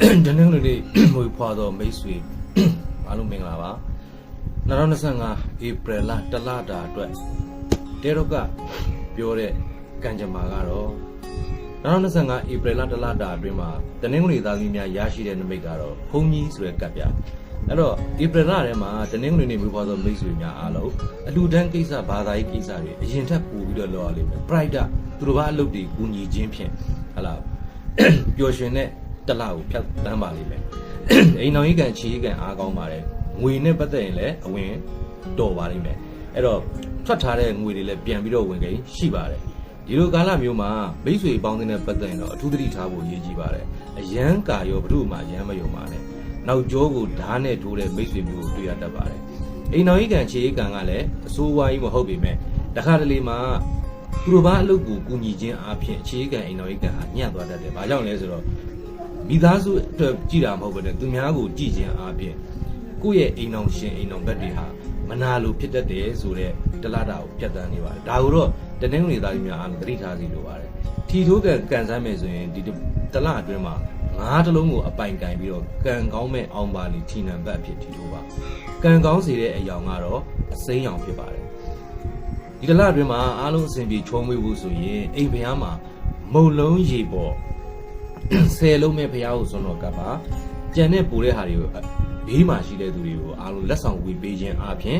ဒီနေ့နေ့မွေဖွာတော့မိတ်ဆွေအားလုံးမင်္ဂလာပါ2025ဧပြီလတလတာအတွက်တဲတော့ကပြောတဲ့ကံကြမ္မာကတော့2025ဧပြီလတလတာအတွင်းမှာတနင်္ဂနွေသားသမီးများရရှိတဲ့နမိတ်ကတော့ဘုံကြီးဆိုတဲ့ကပ်ပြအဲ့တော့ဧပြီလထဲမှာတနင်္ဂနွေနေ့မွေဖွာတော့မိတ်ဆွေများအားလုံးအလူတန်းကိစ္စဘာသာရေးကိစ္စတွေအရင်ထက်ပိုပြီးတော့လောက်ရလိမ့်မယ် pride သူတို့ဘာအလုပ်တွေကူညီခြင်းဖြင့်ဟလာပျော်ရွှင်တဲ့ တစ်လကိုဖြတ်တန်းပါလိမ့်မယ်အိမ်တော်ကြီးကံချီကြီးကံအားကောင်းပါတယ်ငွေနဲ့ပတ်သက်ရင်လည်းအဝင်တော်ပါလိမ့်မယ်အဲ့တော့ထွက်ထားတဲ့ငွေတွေလည်းပြန်ပြီးတော့ဝင်ကိန်းရှိပါတယ်ဒီလိုကာလမျိုးမှာမိတ်ဆွေပေါင်းတဲ့ပတ်သက်ရင်တော့အထူးသတိထားဖို့ရည်ကြီးပါတယ်အရန်ကာရောဘုရုမှအရန်မယုံပါနဲ့နောက်ကျောကိုဓာတ်နဲ့ထိုးတဲ့မိတ်ဆွေမျိုးကိုတွေ့ရတတ်ပါတယ်အိမ်တော်ကြီးကံချီကြီးကံကလည်းအဆိုးဝါးကြီးမဟုတ်ပေမဲ့တခါတလေမှာသူတို့ဘာအလုပ်ကိုကူညီခြင်းအပြင်အခြေခံအိမ်တော်ရေးကံဟာညံ့သွားတတ်တယ်။ဘာကြောင့်လဲဆိုတော့ မိသားစုအတွက်ကြည်တာမဟုတ်ဘဲနဲ့သူများကိုကြည်ခြင်းအပြင်ကိုယ့်ရဲ့အိမ်တော်ရှင်အိမ်တော်ဘက်တွေဟာမနာလိုဖြစ်တတ်တယ်ဆိုတော့တလတာကိုပြတ်တန်းနေပါတယ်။ဒါကိုတော့တနင်္ဂနွေသားကြီးများအားလုံးသတိထားစီလိုပါတယ်။ထီထိုးကံကန်ဆန်းမယ်ဆိုရင်ဒီတလအတွင်းမှာငါးတလုံးကိုအပိုင်ကင်ပြီးတော့ကံကောင်းမဲ့အောင်ပါလီထီနံဘတ်ဖြစ်ထီထိုးပါ။ကံကောင်းစေတဲ့အယောင်ကတော့အစိမ်းရောင်ဖြစ်ပါတယ်။ဒီတလအတွင်းမှာအားလုံးအဆင်ပြေချုံးမွေးဖို့ဆိုရင်အိမ်ဖျားမှာမုံလုံးရေပေါ် ဆယ်လုံးမဲ့ဖျားကိုစွန့်တော့ကပ်ပါကြံတဲ့ပူတဲ့ဟာတွေကိုဘေးမှာရှိတဲ့သူတွေကိုအားလုံးလက်ဆောင်ဝေပေးခြင်းအပြင်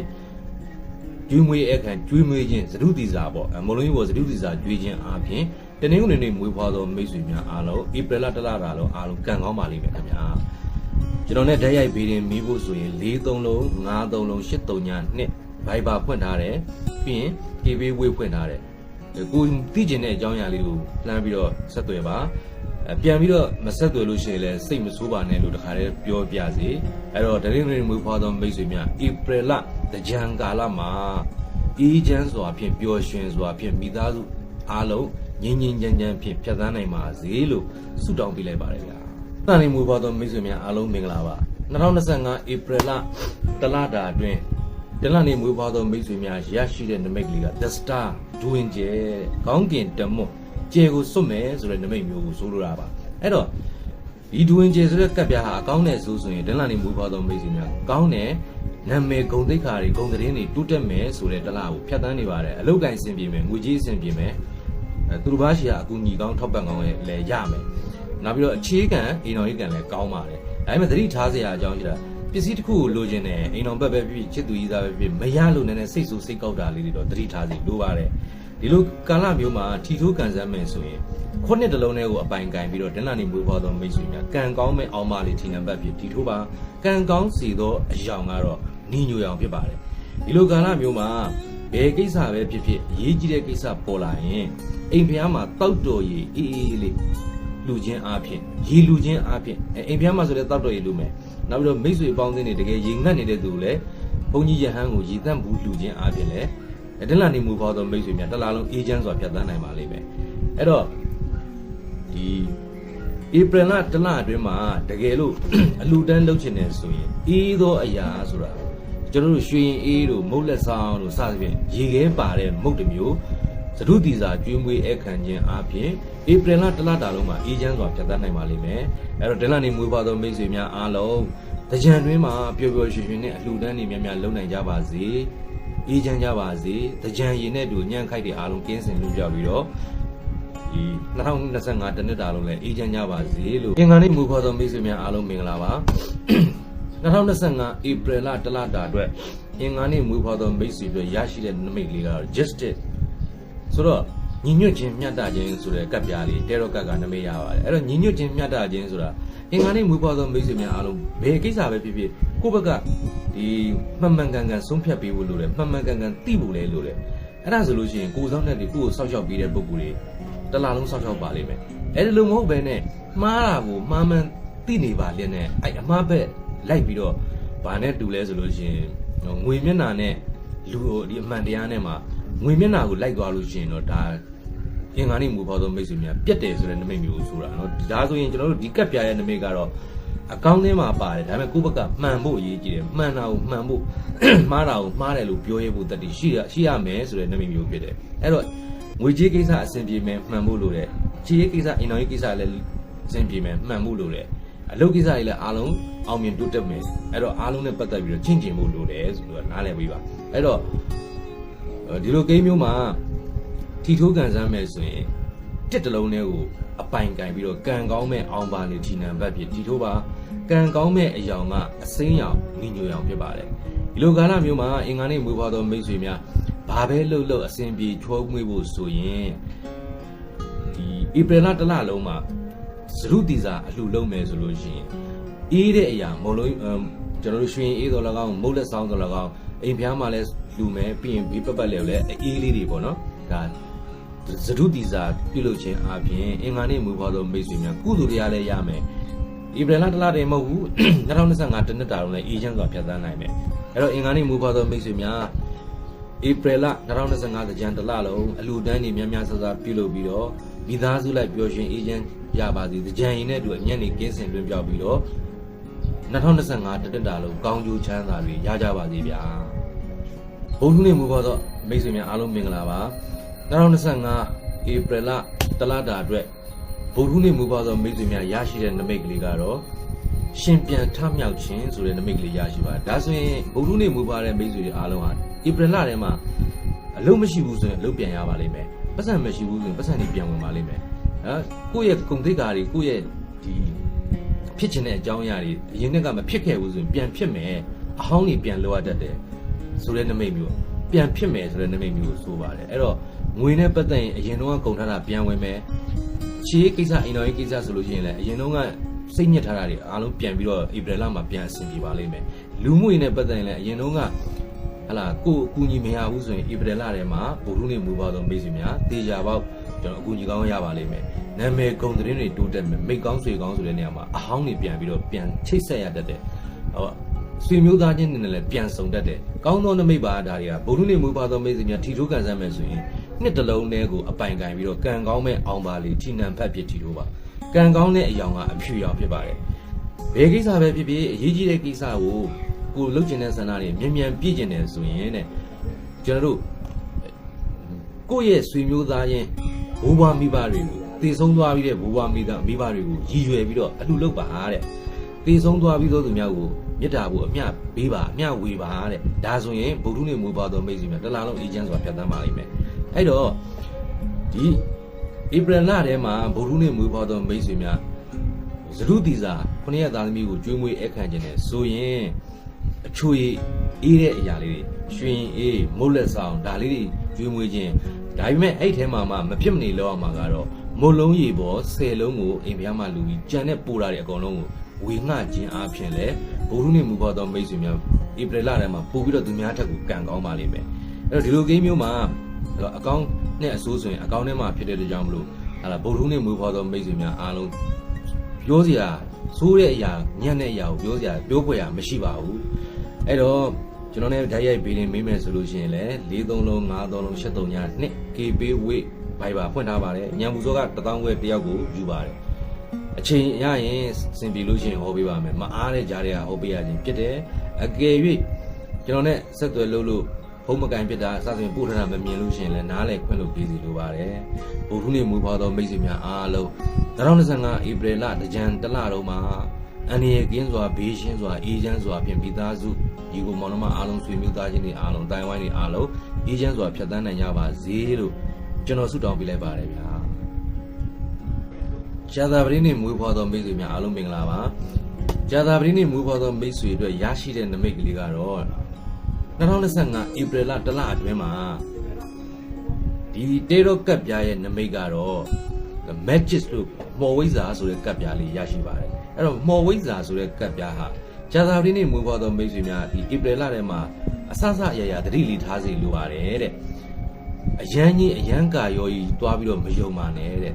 ကျွေးမွေးအခန့်ကျွေးမွေးခြင်းသတုတိစာပေါ့မုံလုံးရေပေါ်သတုတိစာကျွေးခြင်းအပြင်တနင်္ဂနွေနေ့မွေးဖွားသောမိတ်ဆွေများအားလုံးဧပြီလတလတာလုံးအားလုံးကံကောင်းပါလိမ့်မယ်ခင်ဗျာကျွန်တော်နဲ့ဓာတ်ရိုက်ဘေးရင်မီးဖို့ဆိုရင်၄သုံးလုံး၅သုံးလုံး၈သုံးညာနှစ်ဘိုက်ပါဖွင့်ထားတယ်ပြီးရင် KB ဝေးဖွင့်ထားတယ် ကိုသိကျင်တဲ့အကြောင်းအရာလေးကိုလှမ်းပြီးတော့ဆက်သွယ်ပါအပြန်ပြီးတော့မဆက်သွယ်လို့ရှိရင်လည်းစိတ်မဆိုးပါနဲ့လို့တခါတည်းပြောပြစေအဲ့တော့ဒရင်းရင်းမွေးဖွားသောမိတ်ဆွေများဧပြီလတကြံကာလမှာအေးချမ်းစွာဖြင့်ပျော်ရွှင်စွာဖြင့်မိသားစုအားလုံးငြိမ်းငြိမ်းချမ်းချမ်းဖြင့်ဖြတ်သန်းနိုင်ပါစေလို့ဆုတောင်းပေးလိုက်ပါတယ်ဗျာ။တန်နေမူပါသောမိတ်ဆွေများအားလုံးမင်္ဂလာပါ။2025ဧပြီလတလတာအတွင်းတလနေမွေးဖွားသောမိတ်ဆွေများရရှိတဲ့နမိတ်ကလေးက The Star ဒွင်ကျဲခေါင်းကင်တမွတ်ကျဲကိုစွတ်မယ်ဆိုတဲ့နမိတ်မျိုးကိုဆိုလိုတာပါ။အဲ့တော့ဒီဒွင်ကျဲဆိုတဲ့ကပ်ပြားဟာအကောင်းတဲ့ဆိုဆိုရင်တလနေမွေးဖွားသောမိတ်ဆွေများကောင်းတဲ့နာမည်ဂုံသိက္ခာတွေဂုံသတင်းတွေတိုးတက်မယ်ဆိုတဲ့တလားကိုဖြတ်တန်းနေပါတယ်အလုတ်ကင်ဆင်ပြေမယ်ငွေကြီးအဆင်ပြေမယ်အဲသူတို့ဘာရှိရာအကူညီကောင်းထောက်ပံ့ကောင်းလည်းရမယ်နောက်ပြီးတော့အခြေခံအိမ်တော်ကြီးကံလည်းကောင်းပါတယ်။ဒါပေမဲ့သတိထားစရာအကြောင်းရှိတာ ပစ္စည်းတစ်ခုကိုလိုချင်တယ်အိမ်တော်ဘက်ပဲဖြစ်ဖြစ်ချစ်သူကြီးသားပဲဖြစ်မရလို့နည်းနည်းစိတ်ဆိုးစိတ်ကောက်တာလေးတွေတော့သတိထားစီလိုပါတယ်။ဒီလိုကာလမျိုးမှာထီထိုးကန်ဆန်းမယ်ဆိုရင်ခုနှစ်တလုံးလေးကိုအပိုင်ကင်ပြီးတော့ဒဏ္ဍာနေမွေးဖွားသောမိတ်ဆွေများကံကောင်းမဲ့အောင်ပါလေးထီနံပါတ်ဖြစ်ထီထိုးပါကံကောင်းစီသောအယောင်ကတော့နီညိုရောင်ဖြစ်ပါတယ်။ဒီလိုကာလမျိုးမှာဘယ်ကိစ္စပဲဖြစ်ဖြစ်အရေးကြီးတဲ့ကိစ္စပေါ်လာရင်အိမ်ဖျားမှာတောက်တော်ရည်အေးအေးလေး လူချင်းအားဖြင့်ရေလူချင်းအားဖြင့်အဲအိမ်ဖျားမှာဆိုတဲ့တောက်တော်ရေလူမယ်နောက်ပြီးတော့မိတ်ဆွေပေါင်းသင်းတွေတကယ်ရေငတ်နေတဲ့သူလည်းဘုန်းကြီးယဟန်ကိုရေတန့်ဘူးလူချင်းအားဖြင့်လည်းတလနေမူဖော်သောမိတ်ဆွေများတစ်လားလုံးအေးချမ်းစွာဖြတ်သန်းနိုင်ပါလိမ့်မယ်အဲ့တော့ဒီဧပြီလတစ်လအတွင်းမှာတကယ်လို့အလူတန်းလုပ်ချင်တယ်ဆိုရင်အေးသောအရာဆိုတာကျွန်တော်တို့ရွှေရင်အေးတို့မုတ်လက်ဆောင်တို့စသဖြင့်ရေခဲပါတဲ့မုတ်တစ်မျိုး သတုတီစာကျွေးမွေးအခမ်းခြင်းအပြင်ဧပြီလတလတာလုံးမှာအေးချမ်းစွာဖြတ်သန်းနိုင်ပါလိမ့်မယ်အဲ့တော့ဒလနေမွေးဖွားသောမိတ်ဆွေများအားလုံးတကြံတွင်းမှာပျော်ပျော်ရွှင်ရွှင်နဲ့အလှူဒန်းနေများများလုပ်နိုင်ကြပါစေအေးချမ်းကြပါစေတကြံရည်နဲ့တူညံ့ခိုက်တဲ့အားလုံးကင်းစင်လို့ကြပြီးတော့ဒီ2025တနှစ်တာလုံးလည်းအေးချမ်းကြပါစေလို့အင်္ဂါနေ့မူဖွားသောမိတ်ဆွေများအားလုံးမင်္ဂလာပါ2025ဧပြီလတလတာအတွက်အင်္ဂါနေ့မူဖွားသောမိတ်ဆွေတွေရရှိတဲ့နမိတ်လေးကတော့ justice ဆိုတော့ညီညွတ်ခြင်းမျှတခြင်းဆိုတဲ့ကပ်ပြားလေးတဲတော့ကပ်ကနမိတ်ရပါတယ်အဲ့တော့ညီညွတ်ခြင်းမျှတခြင်းဆိုတာအင်္ဂါနေ့မူပွားသောမိတ်ဆွေများအားလုံးဘယ်ကိစ္စပဲဖြစ်ဖြစ်ကိုယ့်ဘက်ကဒီမှန်မှန်ကန်ကန်ဆုံးဖြတ်ပေးဖို့လိုတယ်မှန်မှန်ကန်ကန်သိဖို့လည်းလိုတယ်အဲ့ဒါဆိုလို့ရှိရင်ကိုယ်ဆောင်တဲ့ဒီကိုယ့်ကိုစောက်ရှောက်ပေးတဲ့ပုံကိုယ်တွေတစ်လားလုံးစောက်ရှောက်ပါလိမ့်မယ်အဲ့ဒီလိုမဟုတ်ဘဲနဲ့မှားတာကိုမှားမှန်သိနေပါလျက်နဲ့အဲ့အမှားဘက်လိုက်ပြီးတော့ဘာနဲ့တူလဲဆိုလို့ရှိရင်ငွေမျက်နှာနဲ့လူကိုဒီအမှန်တရားနဲ့မှာ ငွေမျက်နှာကိုလိုက်သွားလို့ရှိရင်တော့ဒါအင်္ဂါနေ့မူဖောက်သောမိတ်ဆွေများပြက်တယ်ဆိုတဲ့နမိတ်မျိုးဆိုတာနော်ဒါဆိုရင်ကျွန်တော်တို့ဒီကက်ပြားရဲ့နမိတ်ကတော့အကောင်းထဲမှာပါတယ်ဒါပေမဲ့ကိုယ့်ဘက်ကမှန်ဖို့အရေးကြီးတယ်မှန်တာကိုမှန်ဖို့မှားတာကိုမှားတယ်လို့ပြောရဖို့တတိရှိရရှိရမယ်ဆိုတဲ့နမိတ်မျိုးဖြစ်တယ်အဲ့တော့ငွေကြေးကိစ္စအဆင်ပြေမယ်မှန်ဖို့လိုတယ်ခြေရေးကိစ္စအင်တော်ရေးကိစ္စလည်းအဆင်ပြေမယ်မှန်ဖို့လိုတယ်အလုပ်ကိစ္စတွေလည်းအားလုံးအောင်မြင်တိုးတက်မယ်အဲ့တော့အားလုံးနဲ့ပတ်သက်ပြီးတော့ချင့်ချင်ဖို့လိုတယ်ဆိုတော့နားလည်ပေးပါအဲ့တော့ ဒီလိုကိန်းမျိုးမှာထီထိုးကန်ဆန်းမယ်ဆိုရင်တစ်တလုံးလေးကိုအပိုင်ကင်ပြီးတော့ကံကောင်းမဲ့အောင်ပါလေထီနံဘတ်ဖြစ်ထီထိုးပါကံကောင်းမဲ့အယောင်ကအစိမ်းရောင်ညီညွတ်ရောင်ဖြစ်ပါတယ်ဒီလိုကာလမျိုးမှာအင်္ဂါနေ့မွေးဖွားသောမိတ်ဆွေများဘာပဲလှုပ်လှုပ်အစဉ်ပြေချောမွေးဖို့ဆိုရင်ဒီဧပြီလတစ်လလုံးမှာသရုပ်တီစာအလှလုံးမယ်ဆိုလို့ရှိရင်အေးတဲ့အရာမလုံးကျွန်တော်တို့ရွှင်အေးတော်၎င်းမုတ်လက်ဆောင်တော်၎င်းအိမ်ဖျားမှာလည်း လူမယ်ပြီးရင်ဘေးပတ်ပတ်လည်းလည်းအေးလေးတွေပေါ့နော်ဒါသရုပ်တီစာပြုလုပ်ခြင်းအပြင်အင်္ဂါနေ့မူပေါ်သောမိတ်ဆွေများကုသိုလ်တရားလည်းရမယ်ဧပြီလတစ်လတည်းမဟုတ်ဘူး2025တနစ်တာလုံးလည်းအေးချမ်းစွာဖြတ်သန်းနိုင်မယ်အဲ့တော့အင်္ဂါနေ့မူပေါ်သောမိတ်ဆွေများဧပြီလ2025သကြံတစ်လလုံးအလူတန်းနေများများဆဆပြုလုပ်ပြီးတော့မိသားစုလိုက်ပျော်ရွှင်အေးချမ်းရပါစေသကြံရင်နဲ့အတူညနေကင်းစင်တွင်ပြောက်ပြီးတော့2025တတက်တာလုံးကောင်းကျိုးချမ်းသာတွေရကြပါစေဗျာ ဘုန်းကြီးနေမူပေါ်သောမိတ်ဆွေများအားလုံးမင်္ဂလာပါ2025ဧပြီလတလတာအတွက်ဘုန်းကြီးနေမူပေါ်သောမိတ်ဆွေများရရှိတဲ့နမိတ်ကလေးကတော့ရှင်ပြန်ထမြောက်ခြင်းဆိုတဲ့နမိတ်ကလေးရရှိပါတယ်ဒါဆိုရင်ဘုန်းကြီးနေမူပါတဲ့မိတ်ဆွေတွေအားလုံးဟာဧပြီလထဲမှာအလုံးမရှိဘူးဆိုရင်အလုံးပြန်ရပါလိမ့်မယ်ပတ်စံမရှိဘူးဆိုရင်ပတ်စံတွေပြန်ဝင်ပါလိမ့်မယ်အဲကိုယ့်ရဲ့ဂုဏ်သိက္ခာတွေကိုယ့်ရဲ့ဒီဖြစ်ချင်တဲ့အကြောင်းအရာတွေအရင်ကမဖြစ်ခဲ့ဘူးဆိုရင်ပြန်ဖြစ်မယ်အဟောင်းတွေပြန်လိုအပ်တတ်တယ် ဆိုတဲ့နမိတ်မျိုးပြန်ဖြစ်မယ်ဆိုတဲ့နမိတ်မျိုးကိုဆိုပါတယ်အဲ့တော့ငွေနဲ့ပတ်သက်ရင်အရင်တော့ကုန်ထားတာပြန်ဝင်မယ်ချေးကိစ္စအိမ်တော်ရေးကိစ္စဆိုလို့ရှိရင်လည်းအရင်တော့ကစိတ်ညစ်ထားတာတွေအားလုံးပြန်ပြီးတော့ဧပြီလမှာပြန်အဆင်ပြေပါလိမ့်မယ်လူမှုရေးနဲ့ပတ်သက်ရင်လည်းအရင်တော့ကဟလာကိုအကူအညီမရဘူးဆိုရင်ဧပြီလထဲမှာဗိုလ်ထုနေမူပါတော့မိတ်ဆွေများတေချာပေါက်ကျွန်တော်အကူအညီကောင်းရပါလိမ့်မယ်နာမည်ဂုံသတင်းတွေတိုးတက်မယ်မိတ်ကောင်းဆွေကောင်းဆိုတဲ့နေရာမှာအဟောင်းတွေပြန်ပြီးတော့ပြန်ချိတ်ဆက်ရတတ်တယ်ဟော ဆွေမျိုးသားချင်းနဲ့လည်းပြန်ဆုံတတ်တယ်ကောင်းသောနမိတ်ပါဒါတွေကဗိုလ်ထုနေမူပါတော့မိတ်ဆွေများထီထိုးကန်ဆန်းမယ်ဆိုရင်နှစ်တလုံးတည်းကိုအပိုင်ကင်ပြီးတော့ကံကောင်းမဲ့အောင်ပါလေထီနံဖက်ဖြစ်ထီထိုးပါကံကောင်းတဲ့အယောင်ကအဖြူရောင်ဖြစ်ပါတယ်ဘယ်ကိစ္စပဲဖြစ်ဖြစ်အရေးကြီးတဲ့ကိစ္စကိုကိုလှုပ်ကျင်တဲ့ဆန္ဒတွေမြန်မြန်ပြည့်ကျင်တယ်ဆိုရင်တဲ့ကျွန်တော်တို့ကိုယ့်ရဲ့ဆွေမျိုးသားချင်းဘိုးဘွားမိဘတွေကိုတည်ဆုံးသွားပြီးတဲ့ဘိုးဘွားမိသားမိဘတွေကိုရည်ရွယ်ပြီးတော့အလှလုပ်ပါတဲ့တည်ဆုံးသွားပြီးသောသူများကို မေတ္တာဖို့အမျှပေးပါအမျှဝေပါတဲ့ဒါဆိုရင်ဗုဒ္ဓနဲ့မူပါတော်မိတ်ဆွေများတစ်လားလုံးအေးချမ်းစွာဖြတ်သန်းပါလိမ့်မယ်အဲ့တော့ဒီဧပြီလထဲမှာဗုဒ္ဓနဲ့မူပါတော်မိတ်ဆွေများဇရုတီစာခုနှစ်ရက်သားသမီးကိုကျွေးမွေးအခန့်ခြင်းနဲ့ဆိုရင်အချွေအေးတဲ့အရာလေးတွေရွှင်အေးမုတ်လက်ဆောင်ဒါလေးတွေကျွေးမွေးခြင်းဒါပေမဲ့အဲ့ထဲမှာမှမဖြစ်မနေလောက်အောင်မှာကတော့မုတ်လုံးရေပေါ်၁၀လုံးကိုအိမ်ပြားမှာလူပြီးကြံတဲ့ပူတာတွေအကုန်လုံးကို ဝေငှခြင်းအပြင်လဲဘိုလ်ရုနေမူပေါ်သောမိတ်ဆွေများဧပြီလထဲမှာပို့ပြီးတော့သူများထက်ကိုကံကောင်းပါလိမ့်မယ်အဲ့တော့ဒီလိုကိန်းမျိုးမှာအကောင့်နဲ့အဆိုးဆိုရင်အကောင့်ထဲမှာဖြစ်တဲ့ကြောင့်မလို့ဟာလာဘိုလ်ရုနေမူပေါ်သောမိတ်ဆွေများအားလုံးပြောစရာဆိုးတဲ့အရာညံ့တဲ့အရာကိုပြောစရာပြောဖွယ်ရာမရှိပါဘူးအဲ့တော့ကျွန်တော်လည်းဓာတ်ရိုက်ပေးနေမိမယ်ဆိုလို့ရှိရင်လည်း၄၃လုံး၅၃လုံး၈၃ညနှစ် KB weight ဘိုင်ပါဖွင့်ထားပါတယ်ညံပူစောကတသောင်းခွဲတယောက်ကိုယူပါတယ် အချိန်ရရင်စင်ပြေလို့ရှိရင်ဟောပေးပါမယ်မအားတဲ့ကြားတွေကဟောပေးရခြင်းဖြစ်တယ်အကယ်၍ကျွန်တော်နဲ့ဆက်သွယ်လို့လို့ဘုံမကန်ဖြစ်တာအစစင်ပို့ထားတာမမြင်လို့ရှိရင်လည်းနားလေခွင့်လို့ပေးစီလိုပါတယ်ဘုထုနေမူဖွာသောမိတ်ဆွေများအားလုံး2025ဧပြီလတကြံတလလုံးမှာအန်ရီကင်းစွာဘေးရှင်းစွာအေးချမ်းစွာဖြင့်မိသားစုဒီကိုမောင်နှမအားလုံးဆွေမျိုးသားချင်းတွေအားလုံးတိုင်ဝိုင်းတွေအားလုံးအေးချမ်းစွာဖြတ်သန်းနိုင်ကြပါစေလို့ကျွန်တော်ဆုတောင်းပေးလိုက်ပါတယ်ဗျာ ဇာတာပရိနေမွေးဖွားသောမိတ်ဆွေများအားလုံးမင်္ဂလာပါဇာတာပရိနေမွေးဖွားသောမိတ်ဆွေအတွက်ရရှိတဲ့နမိတ်ကလေးကတော့2025ဧပြီလတလအတွင်းမှာဒီတေရောကပ်ပြားရဲ့နမိတ်ကတော့ magic လို့မော်ဝိဇာဆိုတဲ့ကပ်ပြားလေးရရှိပါတယ်အဲ့တော့မော်ဝိဇာဆိုတဲ့ကပ်ပြားဟာဂျာသာပတိနေ့မွေးဖွားသောမိတ်ဆွေများဒီဧပြီလထဲမှာအဆအဆအရာရာသတိလီထားစီလိုပါတယ်တဲ့အရန်ကြီးအရန်ကာရောကြီးတွားပြီးတော့မယုံပါနဲ့တဲ့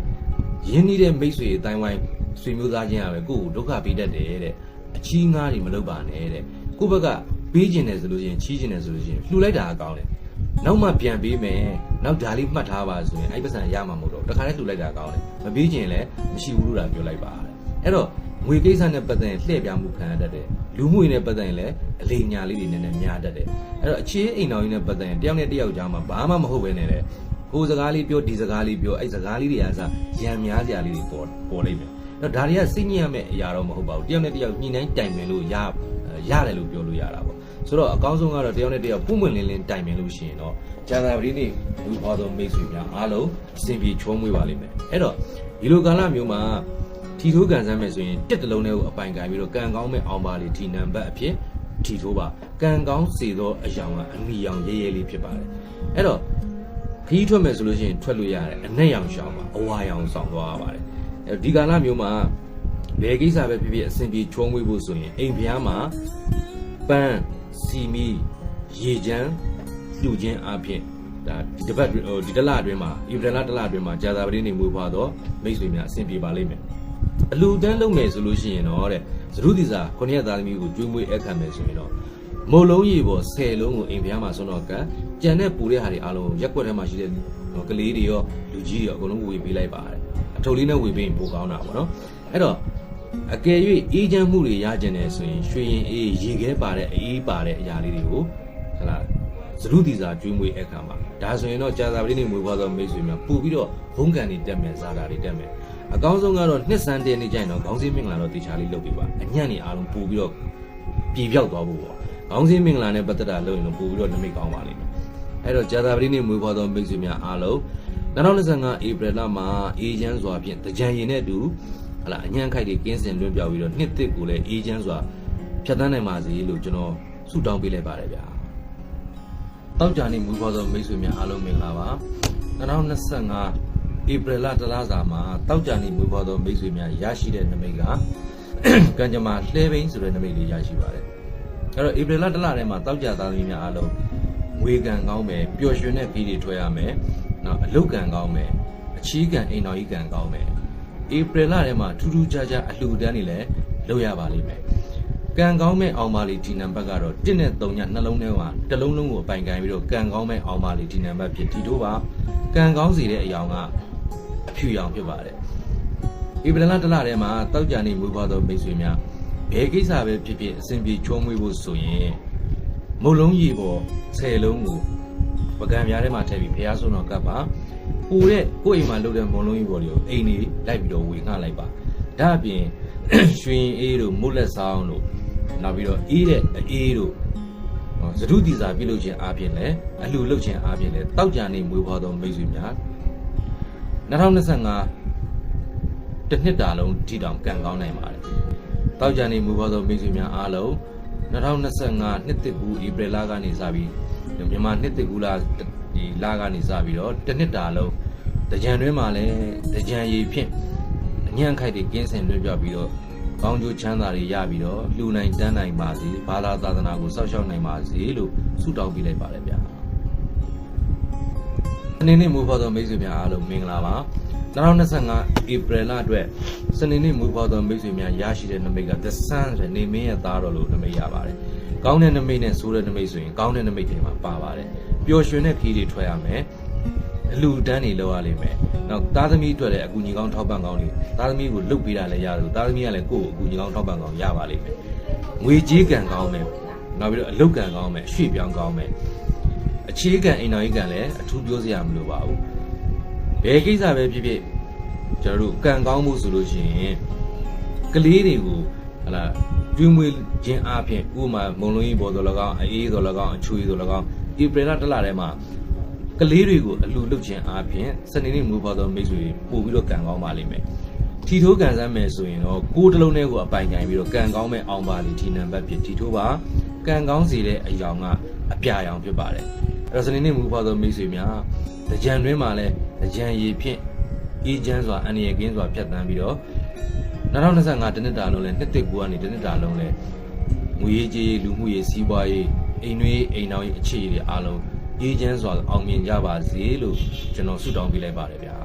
ရင်းနှီးတဲ့မိတ်ဆွေအတိုင်းဝိုင်းဆွေမျိုးသားချင်းရပဲကိုယ့်ကိုဒုက္ခပေးတတ်တယ်တဲ့အချီးငားတွေမလုပ်ပါနဲ့တဲ့ကိုယ့်ဘက်ကပေးခြင်းတယ်ဆိုလို့ရှိရင်ချီးခြင်းတယ်ဆိုလို့ရှိရင်လှူလိုက်တာအကောင်းတယ်နောက်မှပြန်ပေးမယ်နောက်ဒါလေးမှတ်ထားပါဆိုရင်အဲ့ပတ်စံရမှာမဟုတ်တော့တခါတည်းလှူလိုက်တာကောင်းတယ်မပေးခြင်းလည်းမရှိဘူးလို့တာပြောလိုက်ပါတဲ့အဲ့တော့ငွေကိစ္စနဲ့ပတ်သက်ရင်လှည့်ပြမှုခံရတတ်တယ်လူမှုရေးနဲ့ပတ်သက်ရင်လည်းအလိညာလေးတွေနည်းနည်းများတတ်တယ်အဲ့တော့အခြေအိမ်တော်ကြီးနဲ့ပတ်သက်ရင်တယောက်နဲ့တယောက်ကြားမှာဘာမှမဟုတ်ပဲနဲ့ လေကိုယ်စကားလေးပြောဒီစကားလေးပြောအဲ့စကားလေးတွေကစရံများစရာလေးတွေပေါ်ပေါ်လိမ့်မယ်အဲ့တော့ဒါတွေကစိတ်ညစ်ရမယ့်အရာတော့မဟုတ်ပါဘူးတယောက်နဲ့တယောက်ညှိနှိုင်းတိုင်ပင်လို့ရရတယ်လို့ပြောလို့ရတာပေါ့ဆိုတော့အကောင်းဆုံးကတော့တယောက်နဲ့တယောက်ပုံမှန်လင်းလင်းတိုင်ပင်လို့ရှိရင်တော့ဂျာသာပတိနေလူဟောသောမိတ်ဆွေများအားလုံးအစဉ်ပြေချောမွေးပါလိမ့်မယ်အဲ့တော့ဒီလိုကာလမျိုးမှာထီထိုးကန်ဆန်းမယ်ဆိုရင်တစ်တလုံးလေးကိုအပိုင်ကန်ပြီးတော့ကံကောင်းမဲ့အောင်ပါလေးထီနံပါတ်အဖြစ်ထီထိုးပါကံကောင်းစေသောအယောင်ကအမိယောင်ရဲရဲလေးဖြစ်ပါတယ်အဲ့တော့ ခီးထွက်မယ်ဆိုလို့ရှိရင်ထွက်လို့ရတယ်အနက်ရောင်ရှောင်းပါအဝါရောင်ဆောင်သွားရပါတယ်အဲဒီကာလမျိုးမှာဘယ်ကိစ္စပဲဖြစ်ဖြစ်အဆင်ပြေချုံးမွေးဖို့ဆိုရင်အိမ်ဖျားမှာပန်းစီမီရေချမ်းလူချင်းအဖြစ်ဒါဒီတစ်ပတ်ဟိုဒီတစ်လအတွင်းမှာဧပြီလတစ်လအတွင်းမှာကြာသာပတိနေမွေးဖွားတော့မိတ်ဆွေများအဆင်ပြေပါလိမ့်မယ်အလူတန်းလုပ်မယ်ဆိုလို့ရှိရင်တော့တဲ့သရုတိစာခုနှစ်ရက်သားသမီးကိုကျွေးမွေးအခမ်းမယ်ဆိုရင်တော့ မုတ်လုံးရေပေါ်10လုံးကိုအိမ်ဖျားမှာဆွတော့ကကြံတဲ့ပူတဲ့ဟာတွေအားလုံးရက်ွက်ထဲမှာရှိတဲ့ကလေးတွေရောလူကြီးတွေရောအကုန်လုံးဝေပေးလိုက်ပါတယ်အထုပ်လေးနဲ့ဝေပေးရင်ပိုကောင်းတာပေါ့နော်အဲ့တော့အကယ်၍အေးချမ်းမှုတွေရကျင်တယ်ဆိုရင်ရွှေရင်အေးရေခဲပါတဲ့အေးပါတဲ့အရာလေးတွေကိုဟလာသရုတိစာကျွေးမွေးအခါမှာဒါဆိုရင်တော့ကြာသာပတိနေမွေးဖွားသောမိတ်ဆွေများပို့ပြီးတော့ဘုံကန်တွေတက်မယ်ဇာတာတွေတက်မယ်အကောင်းဆုံးကတော့နှစ်စန်းတဲနေကြရင်တော့ခေါင်းစည်းမင်္ဂလာတော့တေချာလေးလုပ်ပေးပါအညံ့နေအားလုံးပို့ပြီးတော့ပြေပြောက်သွားဖို့ပေါ့ ခေါင်းစင်းမင်္ဂလာနဲ့ပတ်သက်တာလို့ရင်တော့ပို့ပြီးတော့နမိတ်ကောင်းပါလိမ့်မယ်အဲ့တော့ဂျာသာပတိနေ့မွေးဖွားသောမိတ်ဆွေများအားလုံး2025ဧပြီလမှာအေဂျင့်စွာဖြင့်တကြံရင်နဲ့အတူဟလာအညံ့ခိုက်တွေကင်းစင်လွှင့်ပြောက်ပြီးတော့နှစ်တစ်ကိုလည်းအေဂျင့်စွာဖြတ်သန်းနိုင်ပါစေလို့ကျွန်တော်ဆုတောင်းပေးလိုက်ပါတယ်ဗျာတောက်ကြနေ့မွေးဖွားသောမိတ်ဆွေများအားလုံးမင်္ဂလာပါ2025ဧပြီလတလားစာမှာတောက်ကြနေ့မွေးဖွားသောမိတ်ဆွေများရရှိတဲ့နမိတ်ကကံကြမ္မာလှဲဘိန်းဆိုတဲ့နမိတ်လေးရရှိပါတယ် အဲ့တော့ဧပြီလတစ်လထဲမှာတောက်ကြသားသမီးများအားလုံးဝေကံကောင်းမယ်ပျော်ရွှင်တဲ့ခီးတွေထွက်ရမယ်နောက်အလုတ်ကံကောင်းမယ်အချီးကံအိမ်တော်ကြီးကံကောင်းမယ်ဧပြီလထဲမှာထူးထူးခြားခြားအလှူဒန်းတွေလည်းလုပ်ရပါလိမ့်မယ်ကံကောင်းမဲ့အောင်ပါလီဒီနံပါတ်ကတော့1နဲ့3ညနှလုံးထဲမှာတစ်လုံးလုံးကိုအပိုင်ကန်ပြီးတော့ကံကောင်းမဲ့အောင်ပါလီဒီနံပါတ်ဖြစ်ဒီတို့ပါကံကောင်းစေတဲ့အယောင်ကအဖြူရောင်ဖြစ်ပါတယ်ဧပြီလတစ်လထဲမှာတောက်ကြနေမူပွားသောမိတ်ဆွေများ ဘယ်ကိစ္စပဲဖြစ်ဖြစ်အစဉ်ပြေချုံးမွေးဖို့ဆိုရင်မုတ်လုံးကြီးပေါ်10လုံးကိုပကံများထဲမှာထည့်ပြီးဖျားဆုံးတော့ကပ်ပါပူတဲ့ကိုယ့်အိမ်မှာလုပ်တဲ့မုတ်လုံးကြီးပေါ်တွေကိုအိမ်နေလိုက်ပြီးတော့ဝေငှလိုက်ပါဒါအပြင်ရွှင်အေးတို့မုတ်လက်ဆောင်တို့နောက်ပြီးတော့အေးတဲ့အေးတို့ဟောသဒုတိစာပြုလုပ်ခြင်းအားဖြင့်လည်းအလှလုပ်ခြင်းအားဖြင့်လည်းတောက်ကြနေမွေးဖွားသောမိတ်ဆွေများ2025တစ်နှစ်တာလုံးထိတောင်ကံကောင်းနိုင်ပါတယ်။ တောက်ကြနေမူပေါ်သောမိတ်ဆွေများအားလုံး2025နှစ်တစ်ကူဧပြီလကနေစပြီးမြန်မာနှစ်တစ်ကူလဒီလကနေစပြီးတော့တစ်နှစ်တာလုံးတကြံတွင်းမှာလည်းတကြံရည်ဖြင့်အညံ့ခိုက်တွေကင်းစင်လွှဲပြပြီးတော့ကောင်းကျိုးချမ်းသာတွေရပြီးတော့လှူနိုင်တန်းနိုင်ပါစေဘာသာသာသနာကိုစောင့်ရှောက်နိုင်ပါစေလို့ဆုတောင်းပေးလိုက်ပါတယ်ဗျာ။အနေနဲ့မူပေါ်သောမိတ်ဆွေများအားလုံးမင်္ဂလာပါ။ 2025ဧပြီလအတွက်စနေနေ့မွေးဖွားသောမိတ်ဆွေများရရှိတဲ့နမိတ်က The Sun ဆိုတဲ့နေမင်းရဲ့သားတော်လို့နမိတ်ရပါတယ်။ကောင်းတဲ့နမိတ်နဲ့ဆိုးတဲ့နမိတ်ဆိုရင်ကောင်းတဲ့နမိတ်တွေမှာပါပါတယ်။ပျော်ရွှင်တဲ့ခီးတွေထွက်ရမယ်။အလူတန်းတွေလောက်ရလိမ့်မယ်။နောက်သားသမီးအတွက်လည်းအကူအညီကောင်းထောက်ပံ့ကောင်းတွေသားသမီးကိုလှုပ်ပေးတာလည်းရတယ်။သားသမီးကလည်းကိုယ့်ကိုအကူအညီကောင်းထောက်ပံ့ကောင်းရပါလိမ့်မယ်။ငွေကြေးကံကောင်းမယ်။နောက်ပြီးတော့အလုတ်ကံကောင်းမယ်။ရွှေ့ပြောင်းကောင်းမယ်။အခြေကံအိမ်တော်ကြီးကံလည်းအထူးပြောစရာမလိုပါဘူး။ ဘယ်ကိစ္စပဲဖြစ်ဖြစ်ကျွန်တော်တို့ကံကောင်းမှုဆိုလို့ရှိရင်ကလေးတွေကိုဟလာကျွေးမွေးခြင်းအပြင်ဥပမာမုံလုံးကြီးပေါ်တော်၎င်းအေးတော်၎င်းအချွေတော်၎င်းဧပြီလတစ်လထဲမှာကလေးတွေကိုအလူလုပ်ခြင်းအပြင်စနေနေ့မူပေါ်တော်မိတ်ဆွေပို့ပြီးတော့ကံကောင်းပါလိမ့်မယ်ထီထိုးကန်စမ်းမယ်ဆိုရင်တော့ကိုယ်တစ်လုံးထဲကိုအပိုင်ကြိုင်ပြီးတော့ကံကောင်းမဲ့အောင်ပါလိဒီနံပါတ်ဖြစ်ထီထိုးပါကံကောင်းစေတဲ့အယောင်ကအပြာရောင်ဖြစ်ပါတယ် အဲ့တော့စနေနေ့မူပေါ်တော်မိတ်ဆွေများကြံတွင်းမှာလဲကြံရည်ဖြင့်အေဂျင့်စွာအန်ရကင်းစွာဖြတ်တန်းပြီးတော့2025တနှစ်တာလုံးလဲနှစ်တစ်ကူကနေတနှစ်တာလုံးလဲငွေရေးကြေးရေးလူမှုရေးစီးပွားရေးအိမ်တွေအိမ်တော်ရေးအခြေအနေတွေအားလုံးအေဂျင့်စွာအောင်မြင်ကြပါစေလို့ကျွန်တော်ဆုတောင်းပေးလိုက်ပါတယ်ဗျာ